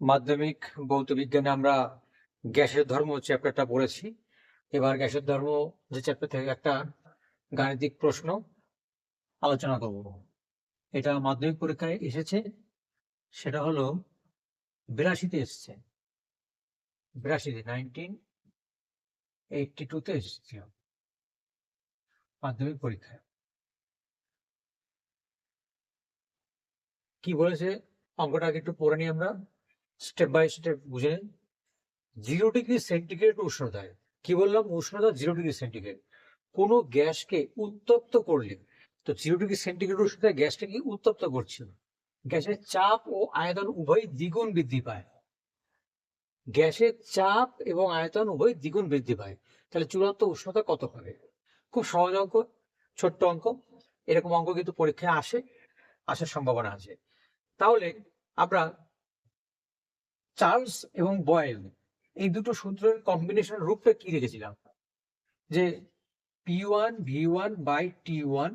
মাধ্যমিক ভৌত বিজ্ঞানে আমরা গ্যাসের ধর্ম চ্যাপ্টারটা পড়েছি, এবার গ্যাসের ধর্ম যে চ্যাপ্টার থেকে একটা গাণিতিক প্রশ্ন আলোচনা করব। এটা মাধ্যমিক পরীক্ষায় এসেছে, সেটা হলো বিরাশিতে এসছে। বিরাশিতে নাইনটিন এইটটি টুতে এসেছে। মাধ্যমিক পরীক্ষায়। কি বলেছে? অঙ্কটাকে একটু পড়ে নিই আমরা। স্টেপ বাই স্টেপ বুঝে নিন। জিরো ডিগ্রি সেন্টিগ্রেড উষ্ণতায়। কি বললাম? উষ্ণতা জিরো ডিগ্রি সেন্টিগ্রেড কোনো গ্যাসকে উত্তপ্ত করলে, তো জিরো ডিগ্রি সেন্টিগ্রেড উষ্ণতায় গ্যাসটাকে উত্তপ্ত করছিল গ্যাসের চাপ ও আয়তন উভয় দ্বিগুণ বৃদ্ধি পায়। গ্যাসের চাপ এবং আয়তন উভয় দ্বিগুণ বৃদ্ধি পায়। তাহলে চূড়ান্ত উষ্ণতা কত হবে? খুব সহজ অঙ্ক, ছোট্ট অঙ্ক। এরকম অঙ্ক কিন্তু পরীক্ষায় আসে, আসার সম্ভাবনা আছে। তাহলে আমরা চার্লস এবং বয়েল এই দুটো সূত্রের কম্বিনেশন রূপটা কি রেখেছিলাম? যে P one V one by T one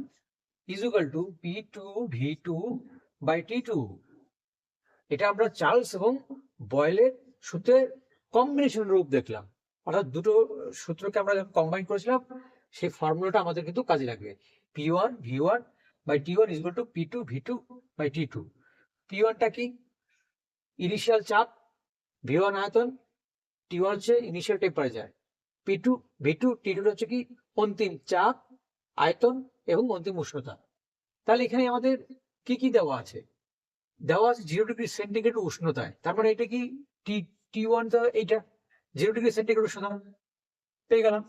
equal to P two V two by T two এটা আমরা চার্লস এবং বয়েলের সূত্রের কম্বিনেশন রূপ দেখলাম। অর্থাৎ দুটো সূত্রকে আমরা যখন কম্বাইন করেছিলাম, সেই ফর্মুলাটা আমাদের কিন্তু কাজে লাগবে। P one V one by T one equal to P two V two by T two P ওয়ানটা কি? ইনিশিয়াল চাপ ভি ওয়ান আয়তন টি ওয়ান হচ্ছে initial temperature P two V two T two হচ্ছে কি অন্তিম চাপ, আয়তন এবং অন্তিম উষ্ণতা। তাহলে এখানে আমাদের কি কি দেওয়া আছে? দেওয়া আছে জিরো ডিগ্রি সেন্টিগ্রেড উষ্ণতায়। তার মানে এটা কি টি টি ওয়ান তো এইটা জিরো ডিগ্রি সেন্টিগ্রেড উষ্ণতা। পেয়ে গেলাম।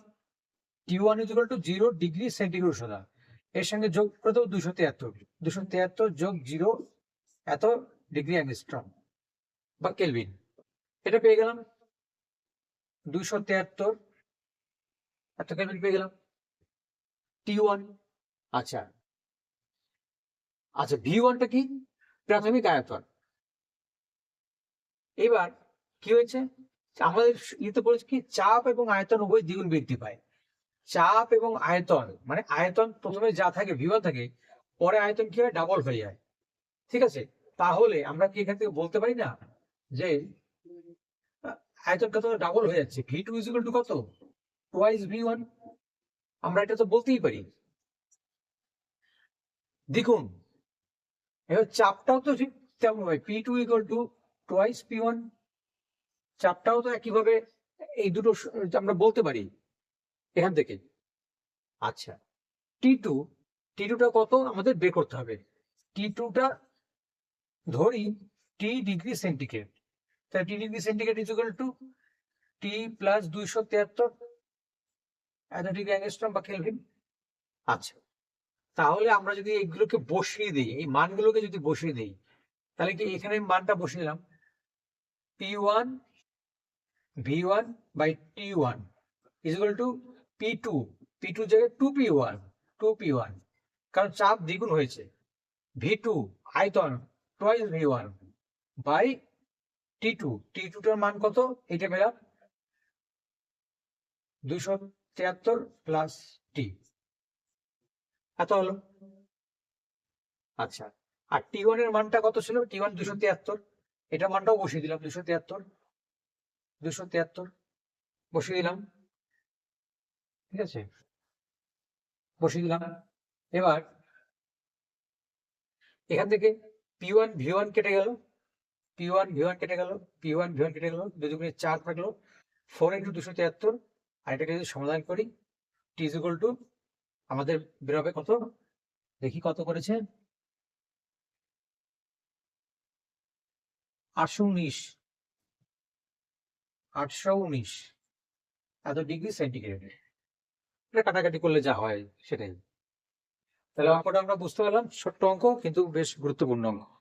T one is two zero degree centigrade উষ্ণতা। এর সঙ্গে যোগ করে দেবো দুশো তিয়াত্তর। দুশো তিয়াত্তর যোগ জিরো এত ডিগ্রি অ্যাংস্ট্রম বা কেলভিন এটা পেয়ে গেলাম দুইশো তিয়াত্তর। এত কেলভিন পেয়ে গেলাম? টি ওয়ান আচ্ছা। আচ্ছা ভি ওয়ানটা কি? প্রাথমিক আয়তন। এবার কি হয়েছে? আমাদের ইতে বলেছে কি, চাপ এবং আয়তন উভয় দ্বিগুণ বৃদ্ধি পায়। চাপ এবং আয়তন মানে আয়তন প্রথমে যা থাকে ভি থাকে, পরে আয়তন কি হয়? ডাবল হয়ে যায়। ঠিক আছে? তাহলে আমরা কি এখান থেকে বলতে পারি না যে আহ, আয়তনটা তো ডাবল হয়ে যাচ্ছে। ভি টু ইজিক্যাল টু কত? টোয়াইস ভি ওয়ান আমরা এটা তো বলতেই পারি। দেখুন এবার চাপটাও তো ঠিক তেমন হয় P two equal to twice P one চাপটাও তো একইভাবে এই দুটো আমরা বলতে পারি এখান থেকে। আচ্ছা টি টু টি টুটা কত? আমাদের বের করতে হবে। টি টুটা ধরি টি ডিগ্রি সেন্টিগ্রেড তাহলে T degree centigrade equal to T plus দুইশো তিয়াত্তর এত ডিগ্রি অ্যাংস্ট্রম বা কেলভিন আচ্ছা তাহলে আমরা যদি এগুলোকে বসিয়ে দিই, এই মানগুলোকে যদি বসিয়ে দিই, তাহলে কি এখানে মানটা বসিয়ে দিলাম? P one V one by T one equal to P two P two জায়গায় two P one two P one কারণ চাপ দ্বিগুণ হয়েছে। ভি টু আয়তন twice V one by T two T টুটার মান কত? এটা পেলাম দুশো তিয়াত্তর প্লাস টি এত হলো। আচ্ছা আর টি ওয়ানের মানটা কত ছিল? টি ওয়ান দুশো তিয়াত্তর। এটা মানটাও বসিয়ে দিলাম দুশো তিয়াত্তর। দুশো তিয়াত্তর, বসিয়ে দিলাম। ঠিক আছে? বসিয়ে দিলাম। এবার এখান থেকে পি ওয়ান ভি ওয়ান কেটে গেল। পি ওয়ান ভি ওয়ান কেটে গেল পি ওয়ান ভি ওয়ান কেটে গেল, দুজনে চার থাকল ফোর ইন্টু দুশো তিয়াত্তর, আর এটাকে যদি সমাধান করি টি ইকুয়াল টু আমাদের বেরোবে কত? দেখি কত করেছে। আটশো উনিশ। আটশো উনিশ। এত ডিগ্রি সেন্টিগ্রেডে। এটা কাটাকাটি করলে যা হয়, সেটাই। তাহলে অঙ্কটা আমরা বুঝতে পারলাম, ছোট্ট অঙ্ক, কিন্তু বেশ গুরুত্বপূর্ণ অঙ্ক।